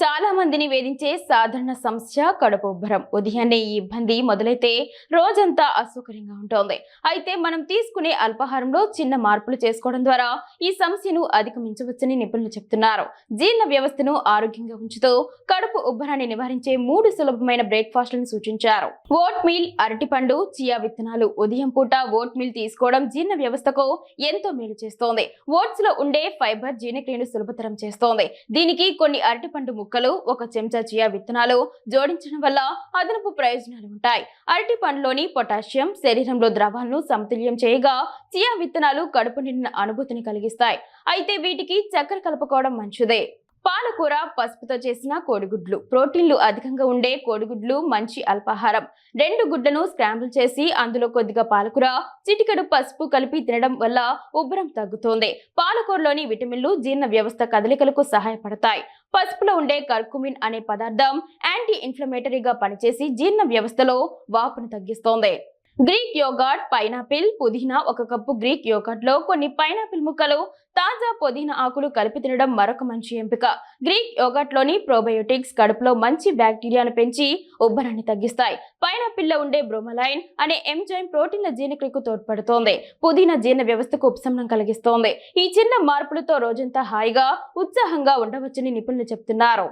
చాలా మందిని వేధించే సాధారణ సమస్య కడుపు ఉబ్బరం. ఉదయాన్నే ఈ ఇబ్బంది మొదలైతే రోజంతా అసౌకర్యంగా ఉంటుంది. అయితే మనం తీసుకునే అల్పాహారంలో చిన్న మార్పులు చేసుకోవడం ద్వారా ఈ సమస్యను అధిగమించవచ్చని నిపుణులు చెప్తున్నారు. జీర్ణ వ్యవస్థను ఆరోగ్యంగా ఉంచుతూ కడుపు ఉబ్బరాన్ని నివారించే మూడు సులభమైన బ్రేక్ఫాస్ట్లను సూచించారు. ఓట్ మీల్ అరటిపండు చియా విత్తనాలు. ఉదయం పూట ఓట్ మీల్ తీసుకోవడం జీర్ణ వ్యవస్థకు ఎంతో మేలు చేస్తోంది. ఓట్స్లో ఉండే ఫైబర్ జీర్ణక్రియను సులభతరం చేస్తోంది. దీనికి కొన్ని అరటిపండు ముక్కలు ఒక చెంచా చియా విత్తనాలు జోడించడం వల్ల అదనపు ప్రయోజనాలు ఉంటాయి. అరటి పండులోని పొటాషియం శరీరంలో ద్రవాలను సమతుల్యం చేయగా చియా విత్తనాలు కడుపు నిండిన అనుభూతిని కలిగిస్తాయి. అయితే వీటికి చక్కెర కలుపుకోవడం మంచిదే. పాలకూర పసుపుతో చేసిన కోడిగుడ్లు. ప్రోటీన్లు అధికంగా ఉండే కోడిగుడ్లు మంచి అల్పాహారం. రెండు గుడ్లను స్క్రాంబుల్ చేసి అందులో కొద్దిగా పాలకూర చిటికెడు పసుపు కలిపి తినడం వల్ల ఉబ్బరం తగ్గుతోంది. పాలకూరలోని విటమిన్లు జీర్ణ వ్యవస్థ కదలికలకు సహాయపడతాయి. పసుపులో ఉండే కర్కుమిన్ అనే పదార్థం యాంటీ ఇన్ఫ్లమేటరీగా పనిచేసి జీర్ణ వ్యవస్థలో వాపును తగ్గిస్తోంది. గ్రీక్ యోగాట్ పైనాపిల్ పుదీనా ఒక కప్పు గ్రీక్ యోగాట్లో కొన్ని పైనాపిల్ ముక్కలు తాజా పుదీనా ఆకులు కలిపి తినడం మరొక మంచి ఎంపిక. గ్రీక్ యోగట్లోని ప్రోబయోటిక్స్ కడుపులో మంచి బ్యాక్టీరియాను పెంచి ఉబ్బరాన్ని తగ్గిస్తాయి. పైనాపిల్లో ఉండే బ్రోమలైన్ అనే ఎంజైమ్ ప్రోటీన్ల జీర్ణక్రియకు తోడ్పడుతోంది. పుదీనా జీర్ణ వ్యవస్థకు ఉపశమనం కలిగిస్తోంది. ఈ చిన్న మార్పులతో రోజంతా హాయిగా ఉత్సాహంగా ఉండవచ్చని నిపుణులు చెప్తున్నారు.